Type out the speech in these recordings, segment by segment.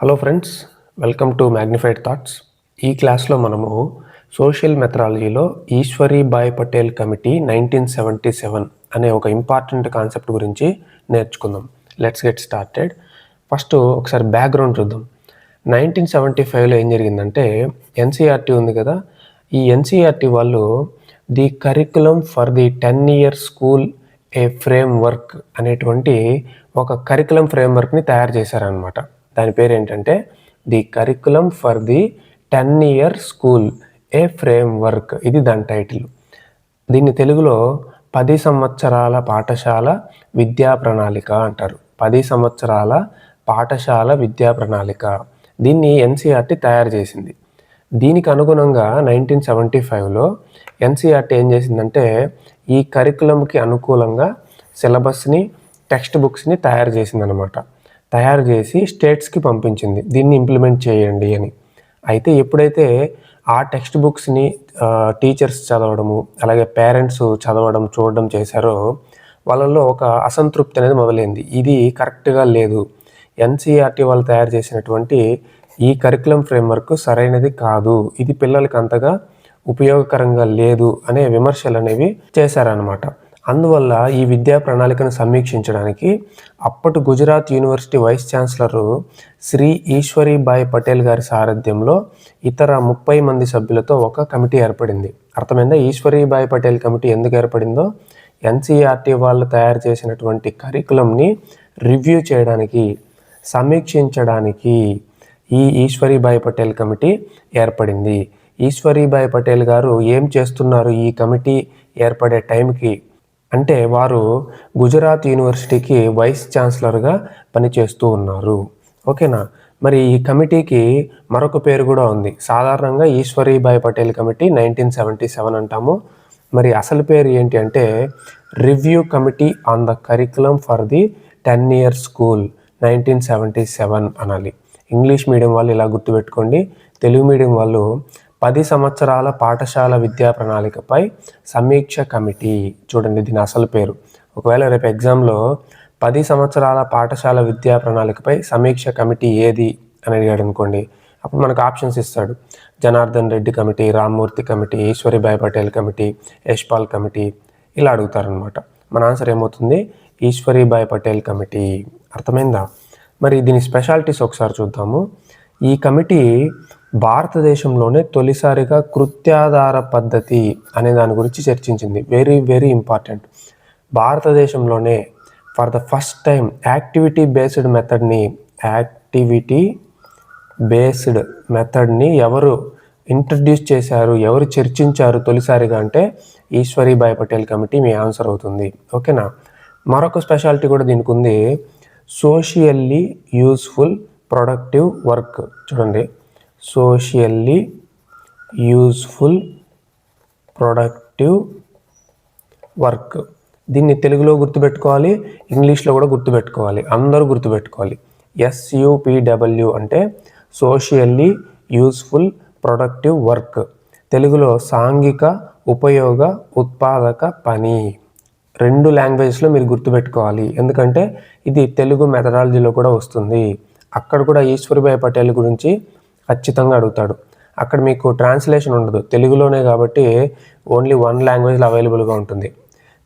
Hello friends welcome to magnified thoughts ఈ క్లాస్లో మనము social మెథడాలజీలో Ishwari Bai Patel committee nineteen seventy seven అనే ఒక ఇంపార్టెంట్ కాన్సెప్ట్ గురించి నేర్చుకుందాం. లెట్స్ గెట్ స్టార్టెడ్ ఫస్ట్ ఒకసారి బ్యాక్గ్రౌండ్ చూద్దాం. నైన్టీన్ సెవెంటీ ఫైవ్లో ఏం జరిగిందంటే ఎన్సీఆర్టీ ఉంది కదా ఈ ఎన్సీఆర్టీ వాళ్ళు the curriculum for the ten year school a framework అనేటువంటి ఒక కరికులం ఫ్రేమ్ వర్క్ని తయారు చేశారనమాట దాని పేరు ఏంటంటే the curriculum for the ten year school a framework ఇది దాని టైటిల్ దీన్ని తెలుగులో పది సంవత్సరాల పాఠశాల విద్యా ప్రణాళిక అంటారు. పది సంవత్సరాల పాఠశాల విద్యా ప్రణాళిక. దీన్ని ఎన్సీఆర్టీ తయారు చేసింది. దీనికి అనుగుణంగా నైన్టీన్ సెవెంటీ ఫైవ్లో ఎన్సీఆర్టీ ఏం చేసిందంటే ఈ కరికులంకి అనుకూలంగా సిలబస్ని టెక్స్ట్ బుక్స్ని తయారు చేసిందనమాట తయారు చేసి స్టేట్స్కి పంపించింది. దీన్ని ఇంప్లిమెంట్ చేయండి అని. అయితే ఎప్పుడైతే ఆ టెక్స్ట్ బుక్స్ని టీచర్స్ చదవడము అలాగే పేరెంట్స్ చదవడం చూడడం చేశారో వాళ్ళల్లో ఒక అసంతృప్తి అనేది మొదలైంది. ఇది కరెక్ట్గా లేదు. ఎన్సీఆర్టీ వాళ్ళు తయారు చేసినటువంటి ఈ కరికులం ఫ్రేమ్వర్క్ సరైనది కాదు. ఇది పిల్లలకి అంతగా ఉపయోగకరంగా లేదు అనే విమర్శలు అనేవి చేశారనమాట అందువల్ల ఈ విద్యా ప్రణాళికను సమీక్షించడానికి అప్పటి Gujarat university vice chancellor Shri Ishwaribai Patel గారి సారథ్యంలో ఇతర ముప్పై మంది సభ్యులతో ఒక కమిటీ ఏర్పడింది. అర్థమైందా? ఈశ్వరీబాయ్ పటేల్ కమిటీ ఎందుకు ఏర్పడిందో? ఎన్సీఆర్టీ వాళ్ళు తయారు చేసినటువంటి కరికులంని రివ్యూ చేయడానికి సమీక్షించడానికి ఈ ఈశ్వరీబాయ్ పటేల్ కమిటీ ఏర్పడింది. ఈశ్వరీబాయ్ పటేల్ గారు ఏం చేస్తున్నారు? ఈ కమిటీ ఏర్పడే టైంకి అంటే వారు గుజరాత్ యూనివర్సిటీకి వైస్ ఛాన్సలర్గా పనిచేస్తూ ఉన్నారు. ఓకేనా? మరి ఈ కమిటీకి మరొక పేరు కూడా ఉంది. సాధారణంగా Ishwaribhai Patel committee nineteen seventy seven అంటాము. మరి అసలు పేరు ఏంటి అంటే review committee on the curriculum for the ten year school nineteen seventy seven అనాలి. ఇంగ్లీష్ మీడియం వాళ్ళు ఇలా గుర్తుపెట్టుకోండి. తెలుగు మీడియం వాళ్ళు పది సంవత్సరాల పాఠశాల విద్యా ప్రణాళికపై సమీక్ష కమిటీ. చూడండి దీని అసలు పేరు. ఒకవేళ రేపు ఎగ్జామ్లో పది సంవత్సరాల పాఠశాల విద్యా ప్రణాళికపై సమీక్ష కమిటీ ఏది అని అడిగాడు అనుకోండి అప్పుడు మనకు ఆప్షన్స్ ఇస్తాడు. Janardhan Reddy committee Rammurthy committee Ishwaribhai Patel committee Yashpal committee ఇలా అడుగుతారనమాట మన ఆన్సర్ ఏమవుతుంది? ఈశ్వరిభాయ్ పటేల్ కమిటీ. అర్థమైందా? మరి దీని స్పెషాలిటీస్ ఒకసారి చూద్దాము. ఈ కమిటీ భారతదేశంలోనే తొలిసారిగా కృత్యాధార పద్ధతి అనే దాని గురించి చర్చించింది. వెరీ వెరీ ఇంపార్టెంట్ భారతదేశంలోనే for the first time activity based మెథడ్ని activity based మెథడ్ని ఎవరు ఇంట్రడ్యూస్ చేశారు ఎవరు చర్చించారు తొలిసారిగా అంటే ఈశ్వరీబాయ్ పటేల్ కమిటీ మీ ఆన్సర్ అవుతుంది. ఓకేనా మరొక స్పెషాలిటీ కూడా దీనికి ఉంది. సోషియల్లీ యూస్ఫుల్ ప్రొడక్టివ్ వర్క్ చూడండి. సోషియల్లీ యూస్ఫుల్ ప్రొడక్టివ్ వర్క్ దీన్ని తెలుగులో గుర్తుపెట్టుకోవాలి ఇంగ్లీష్లో కూడా గుర్తుపెట్టుకోవాలి అందరూ గుర్తుపెట్టుకోవాలి. ఎస్యుపిడబ్ల్యూ అంటే సోషియల్లీ యూస్ఫుల్ ప్రొడక్టివ్ వర్క్ తెలుగులో సాంఘిక ఉపయోగ ఉత్పాదక పని. రెండు లాంగ్వేజ్లో మీరు గుర్తుపెట్టుకోవాలి. ఎందుకంటే ఇది తెలుగు మెథడాలజీలో కూడా వస్తుంది. అక్కడ కూడా ఈశ్వర్భాయ్ పటేల్ గురించి ఖచ్చితంగా అడుగుతాడు. అక్కడ మీకు ట్రాన్స్లేషన్ ఉండదు. తెలుగులోనే కాబట్టి ఓన్లీ వన్ లాంగ్వేజ్లో అవైలబుల్గా ఉంటుంది.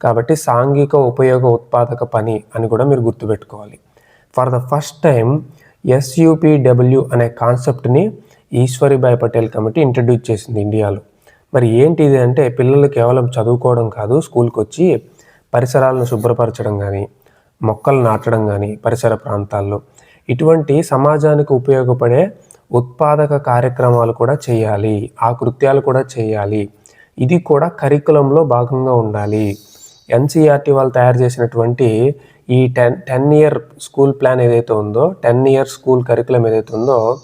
కాబట్టి సాంఘిక ఉపయోగ ఉత్పాదక పని అని కూడా మీరు గుర్తుపెట్టుకోవాలి. For the first time SUPW అనే కాన్సెప్ట్ని ఈశ్వరిభాయ్ పటేల్ కమిటీ ఇంట్రడ్యూస్ చేసింది ఇండియాలో. మరి ఏంటి ఇది అంటే పిల్లలు కేవలం చదువుకోవడం కాదు స్కూల్కి వచ్చి పరిసరాలను శుభ్రపరచడం కానీ మొక్కలు నాటడం కానీ పరిసర ప్రాంతాల్లో ఇటువంటి సమాజానికి ఉపయోగపడే ఉత్పాదక కార్యక్రమాలు కూడా చేయాలి ఆ కృత్యాలు కూడా చేయాలి. ఇది కూడా కరికులంలో భాగంగా ఉండాలి. ఎన్సీఆర్టీ వాళ్ళు తయారు చేసినటువంటి ఈ ten ten year school plan ఏదైతే ఉందో టెన్ ఇయర్ స్కూల్ కరికులం ఏదైతే ఉందో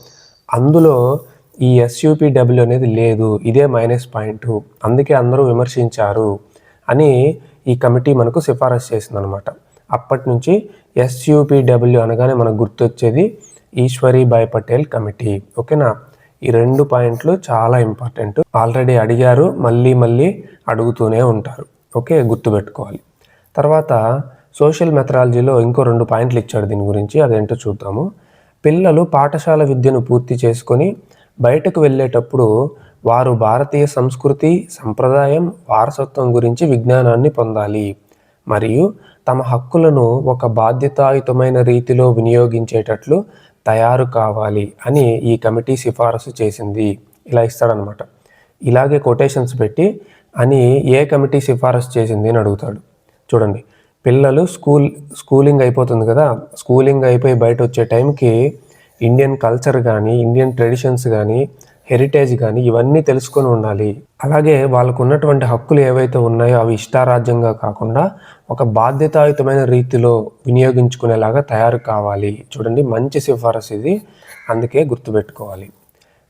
అందులో ఈ ఎస్యూపీడబ్ల్యూ అనేది లేదు. ఇదే మైనస్ పాయింట్. అందుకే అందరూ విమర్శించారు అని ఈ కమిటీ మనకు సిఫారసు చేసిందనమాట. అప్పటి నుంచి ఎస్యూపీడబ్ల్యూ అనగానే మనకు గుర్తొచ్చేది ఈశ్వరీబాయ్ పటేల్ కమిటీ. ఓకేనా? ఈ రెండు పాయింట్లు చాలా ఇంపార్టెంట్. ఆల్రెడీ అడిగారు మళ్ళీ మళ్ళీ అడుగుతూనే ఉంటారు. ఓకే గుర్తుపెట్టుకోవాలి. తర్వాత సోషల్ మెథడాలజీలో ఇంకో రెండు పాయింట్లు ఇచ్చాడు దీని గురించి అదేంటో చూద్దాము. పిల్లలు పాఠశాల విద్యను పూర్తి చేసుకొని బయటకు వెళ్ళేటప్పుడు వారు భారతీయ సంస్కృతి సంప్రదాయం వారసత్వం గురించి విజ్ఞానాన్ని పొందాలి. మరియు తమ హక్కులను ఒక బాధ్యతాయుతమైన రీతిలో వినియోగించేటట్లు తయారు కావాలి అని ఈ కమిటీ సిఫారసు చేసింది. ఇలా ఇస్తాడనమాట ఇలాగే కొటేషన్స్ పెట్టి అని ఏ కమిటీ సిఫారసు చేసింది అని అడుగుతాడు. చూడండి పిల్లలు స్కూల్ స్కూలింగ్ అయిపోతుంది కదా. స్కూలింగ్ అయిపోయి బయట వచ్చే టైంకి ఇండియన్ కల్చర్ కానీ ఇండియన్ ట్రెడిషన్స్ కానీ హెరిటేజ్ కానీ ఇవన్నీ తెలుసుకొని ఉండాలి. అలాగే వాళ్ళకు ఉన్నటువంటి హక్కులు ఏవైతే ఉన్నాయో అవి ఇష్టారాజ్యంగా కాకుండా ఒక బాధ్యతాయుతమైన రీతిలో వినియోగించుకునేలాగా తయారు కావాలి. చూడండి మంచి సిఫారసు ఇది. అందుకే గుర్తుపెట్టుకోవాలి.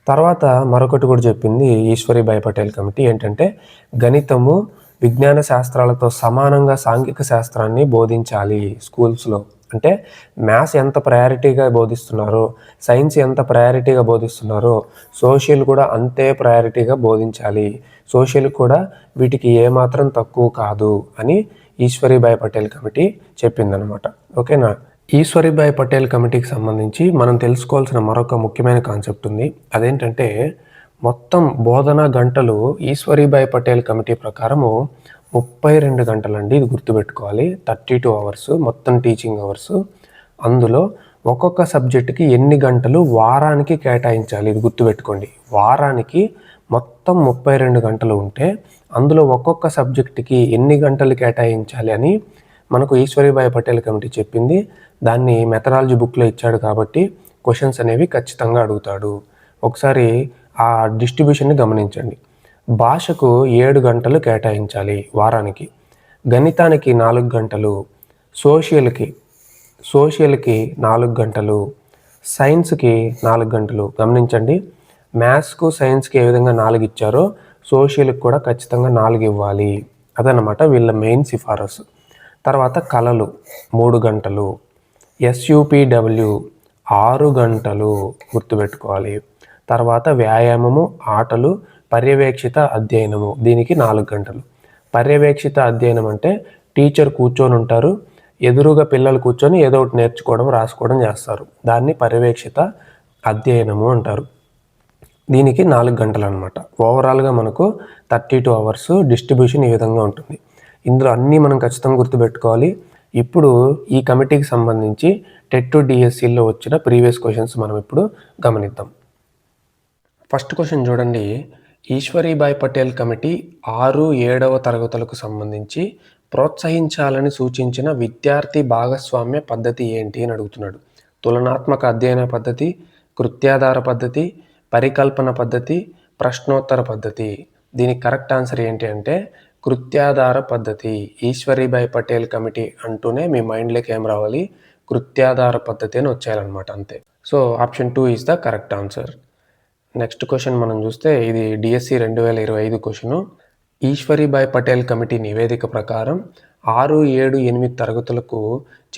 తర్వాత మరొకటి కూడా చెప్పింది ఈశ్వరీబాయి పటేల్ కమిటీ ఏంటంటే గణితము విజ్ఞాన శాస్త్రాలతో సమానంగా సాంఘిక శాస్త్రాన్ని బోధించాలి స్కూల్స్లో. అంటే మ్యాథ్స్ ఎంత ప్రయారిటీగా బోధిస్తున్నారో? సైన్స్ ఎంత ప్రయారిటీగా బోధిస్తున్నారో? సోషల్ కూడా అంతే ప్రయారిటీగా బోధించాలి. సోషల్ కూడా వీటికి ఏమాత్రం తక్కువ కాదు అని ఈశ్వరీభాయ్ పటేల్ కమిటీ చెప్పిందనమాట ఓకేనా ఈశ్వరీభాయ్ పటేల్ కమిటీకి సంబంధించి మనం తెలుసుకోవాల్సిన మరొక ముఖ్యమైన కాన్సెప్ట్ ఉంది. అదేంటంటే మొత్తం బోధనా గంటలు ఈశ్వరీభాయ్ పటేల్ కమిటీ ప్రకారము ముప్పై రెండు గంటలండి ఇది గుర్తుపెట్టుకోవాలి. థర్టీ టూ అవర్స్ మొత్తం టీచింగ్ అవర్స్. అందులో ఒక్కొక్క సబ్జెక్టుకి ఎన్ని గంటలు వారానికి కేటాయించాలి ఇది గుర్తుపెట్టుకోండి. వారానికి మొత్తం ముప్పై రెండు గంటలు ఉంటే అందులో ఒక్కొక్క సబ్జెక్టుకి ఎన్ని గంటలు కేటాయించాలి అని మనకు ఈశ్వరీభాయ్ పటేల్ కమిటీ చెప్పింది. దాన్ని మెథడాలజీ బుక్లో ఇచ్చాడు కాబట్టి క్వశ్చన్స్ అనేవి ఖచ్చితంగా అడుగుతాడు. ఒకసారి ఆ డిస్ట్రిబ్యూషన్ని గమనించండి. భాషకు ఏడు గంటలు కేటాయించాలి వారానికి గణితానికి నాలుగు గంటలు సోషల్కి సోషల్కి నాలుగు గంటలు సైన్స్కి నాలుగు గంటలు. గమనించండి మ్యాథ్స్కు సైన్స్కి ఏ విధంగా నాలుగు ఇచ్చారో సోషల్కి కూడా ఖచ్చితంగా నాలుగు ఇవ్వాలి. అదనమాట వీళ్ళ మెయిన్ సిఫారసు. తర్వాత కళలు మూడు గంటలు. ఎస్యూపిడబ్ల్యూ ఆరు గంటలు గుర్తుపెట్టుకోవాలి. తర్వాత వ్యాయామము ఆటలు పర్యవేక్షిత అధ్యయనము. దీనికి నాలుగు గంటలు. పర్యవేక్షిత అధ్యయనం అంటే టీచర్ కూర్చొని ఉంటారు. ఎదురుగా పిల్లలు కూర్చొని ఏదో ఒకటి నేర్చుకోవడం రాసుకోవడం చేస్తారు. దాన్ని పర్యవేక్షిత అధ్యయనము అంటారు. దీనికి నాలుగు గంటలు అనమాట ఓవరాల్గా మనకు థర్టీ టూ అవర్స్ డిస్ట్రిబ్యూషన్ ఈ విధంగా ఉంటుంది. ఇందులో అన్నీ మనం ఖచ్చితంగా గుర్తుపెట్టుకోవాలి. ఇప్పుడు ఈ కమిటీకి సంబంధించి టెట్ టు డిఎస్సిలో వచ్చిన ప్రీవియస్ క్వశ్చన్స్ మనం ఇప్పుడు గమనిద్దాం. ఫస్ట్ క్వశ్చన్ చూడండి. ఈశ్వరీభాయ్ పటేల్ కమిటీ ఆరు ఏడవ తరగతులకు సంబంధించి ప్రోత్సహించాలని సూచించిన విద్యార్థి భాగస్వామ్య పద్ధతి ఏంటి అని అడుగుతున్నాడు. తులనాత్మక అధ్యయన పద్ధతి కృత్యాధార పద్ధతి పరికల్పన పద్ధతి ప్రశ్నోత్తర పద్ధతి. దీనికి కరెక్ట్ ఆన్సర్ ఏంటి అంటే కృత్యాధార పద్ధతి. ఈశ్వరీభాయ్ పటేల్ కమిటీ అంటూనే మీ మైండ్లోకి ఏం రావాలి? కృత్యాధార పద్ధతి అని వచ్చేయాలన్నమాట అంతే. So option two is the correct answer. Next question మనం చూస్తే ఇది డిఎస్సి రెండు వేల ఇరవై ఐదు క్వశ్చను ఈశ్వరీబాయ్ పటేల్ కమిటీ నివేదిక ప్రకారం ఆరు ఏడు ఎనిమిది తరగతులకు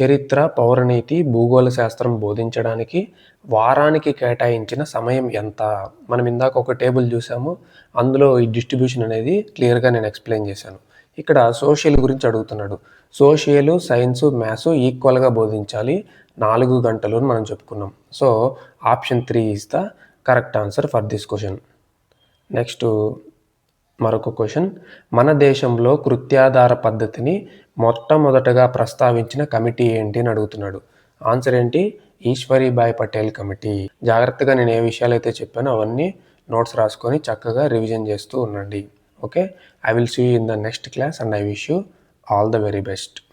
చరిత్ర పౌరనీతి భూగోళ శాస్త్రం బోధించడానికి వారానికి కేటాయించిన సమయం ఎంత? మనం ఇందాక ఒక టేబుల్ చూసాము. అందులో ఈ డిస్ట్రిబ్యూషన్ అనేది క్లియర్గా నేను ఎక్స్ప్లెయిన్ చేశాను. ఇక్కడ సోషల్ గురించి అడుగుతున్నాడు. సోషియల్ సైన్స్ మ్యాథ్స్ ఈక్వల్గా బోధించాలి. నాలుగు గంటలు అని మనం చెప్పుకున్నాం. So option three is the correct answer for this question. Next మరొక క్వశ్చన్. మన దేశంలో కృత్యాధార పద్ధతిని మొట్టమొదటగా ప్రస్తావించిన కమిటీ ఏంటి అని అడుగుతున్నాడు. ఆన్సర్ ఏంటి? ఈశ్వరీబాయ్ పటేల్ కమిటీ. జాగ్రత్తగా నేను ఏ విషయాలు అయితే చెప్పానో అవన్నీ నోట్స్ రాసుకొని చక్కగా రివిజన్ చేస్తూ ఉండండి. Okay? I will see in the next class and I wish you all the very best